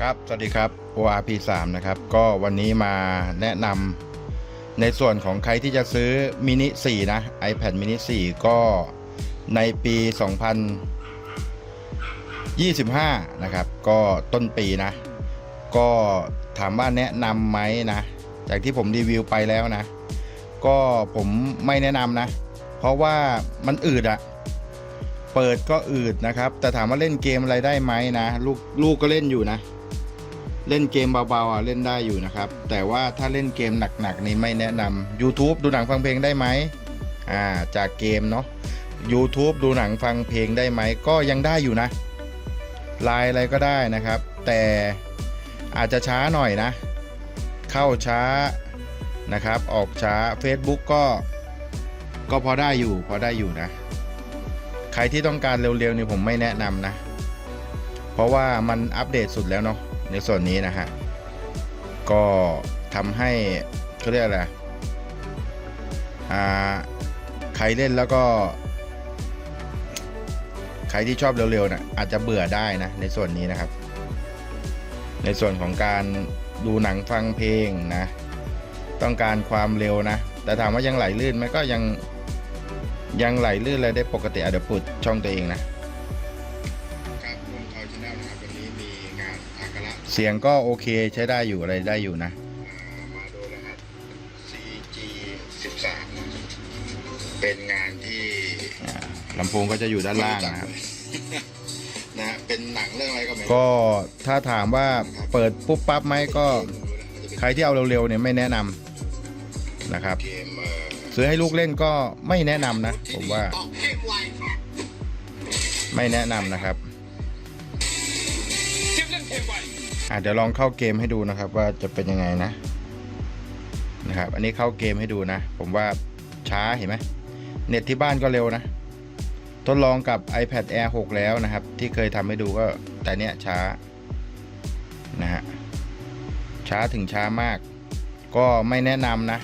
ครับ สวัสดีครับ ORP 3 นะครับ ก็วันนี้มาแนะนำในส่วนของใครที่จะซื้อมินิ4นะ iPad mini 4 ก็ในปี 2025 นะครับ ก็ต้นปีนะ ก็ถามว่าแนะนำไหมนะ จากที่ผมรีวิวไปแล้วนะ ก็ผมไม่แนะนำนะ เพราะว่ามันอืดอะเปิดก็อืดนะครับ แต่ถามว่าเล่นเกมอะไรได้ไหมนะ ลูกลูกก็เล่นอยู่นะ เล่นเกมเบาๆอะเล่นได้อยู่นะครับ แต่ว่าถ้าเล่นเกมหนักๆนี่ไม่แนะนำ YouTube ดูหนังฟังเพลงได้ไหมอ่าจากเกมเนาะ YouTube ดูหนังฟังเพลงได้ไหม ก็ยังได้อยู่นะไลน์อะไรก็ได้นะครับ แต่อาจจะช้าหน่อยนะ เข้าช้านะครับ ออกช้า Facebook ก็ก็พอได้อยู่พอได้อยู่นะ ใครที่ต้องการเร็วๆนี่ผมไม่แนะนำนะ เพราะว่ามันอัปเดตสุดแล้วเนาะ ในส่วนนี้นะฮะ ก็ทำให้เขาเรียกอะไรอ่าใครเล่นแล้วก็ ใครที่ชอบเร็วๆนะอาจจะเบื่อได้นะ ในส่วนนี้นะครับ ในส่วนของการดูหนังฟังเพลงนะ ต้องการความเร็วนะ แต่ถามว่ายังไหลลื่นไหมก็ยังยังไหลลื่นอะไรได้ปกติอะเดี๋ยวปุดช่องตัวเองนะ เสียงก็โอเคใช้ได้อยู่อะไรได้อยู่นะ มาดูรหัส CG 13นะเป็นงานที่ลำโพงก็จะอยู่ด้านล่างนะครับ นะเป็นหนังเรื่องอะไรก็ไม่ก็ถ้าถามว่าเปิดปุ๊บปั๊บไหมก็ ใครที่เอาเร็วๆเนี่ยไม่แนะนำนะครับซื้อให้ลูกเล่นก็ไม่แนะนำนะ ผมว่าไม่แนะนำนะครับ อะเดี๋ยวลองเข้าเกมให้ดูนะครับ ว่าจะเป็นยังไงนะนะครับ อันนี้เข้าเกมให้ดูนะ ผมว่าช้าเห็นไหมเน็ตที่บ้านก็เร็วนะ ทดลองกับ iPad Air 6 แล้วนะครับ ที่เคยทำให้ดูก็แต่เนี้ยช้านะฮะช้าถึงช้ามาก ก็ไม่แนะนำนะ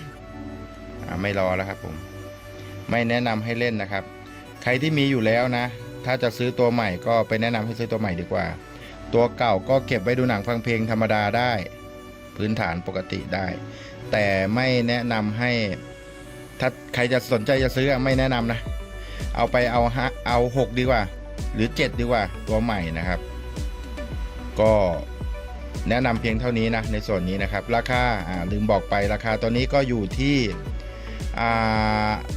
อ่าไม่รอแล้วครับผม ไม่แนะนำให้เล่นนะครับ ใครที่มีอยู่แล้วนะ ถ้าจะซื้อตัวใหม่ก็ไปแนะนำให้ซื้อตัวใหม่ดีกว่า ตัวเก่าก็เก็บไว้ดูหนังฟังเพลงธรรมดาได้ พื้นฐานปกติได้ แต่ไม่แนะนำให้ ถ้าใครจะสนใจจะซื้อไม่แนะนำนะ เอาไปเอาฮะเอาหกดีกว่า หรือเจ็ดดีกว่าตัวใหม่นะครับ ก็แนะนำเพียงเท่านี้นะในส่วนนี้นะครับ ราคาลืมบอกไปราคาตัวนี้ก็อยู่ที่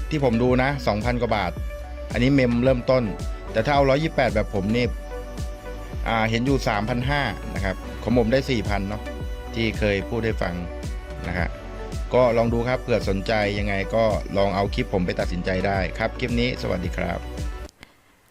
ที่ผมดูนะ 2,000 กว่าบาท อันนี้เมมเริ่มต้น แต่ถ้าเอา 128 แบบผมนี่ เห็นอยู่ 3,500นะครับของผมได้ 4,000เนาะที่เคยพูดให้ฟังนะฮะก็ลองดูครับเผื่อสนใจยังไงก็ลองเอาคลิปผมไปตัดสินใจได้ครับ คลิปนี้สวัสดีครับ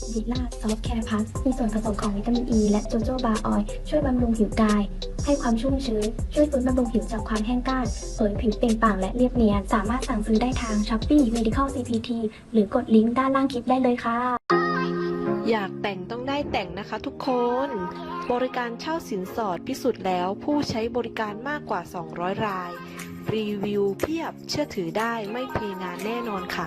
ซิลิล่าซอฟแคร์พัสมีส่วนผสมของวิตามินอ e ีและโจโจบาออยล์ช่วยบำรุงผิวกาย ให้ความชุ่มชื้น ช่วยฟื้นบำรุงผิวจากความแห้งกร้านเผยผิวเปล่งปลั่งและเรียบเนียน สามารถสั่งซื้อได้ทาง Shopee Medical CPT หรือกดลิงก์ด้านล่างคลิปได้เลยค่ะ อยากแต่งต้องได้แต่งนะคะทุกคน บริการเช่าสินสอดพิสูจน์แล้วผู้ใช้บริการมากกว่า 200 ราย รีวิวเพียบเชื่อถือได้ไม่เพงานแน่นอนค่ะ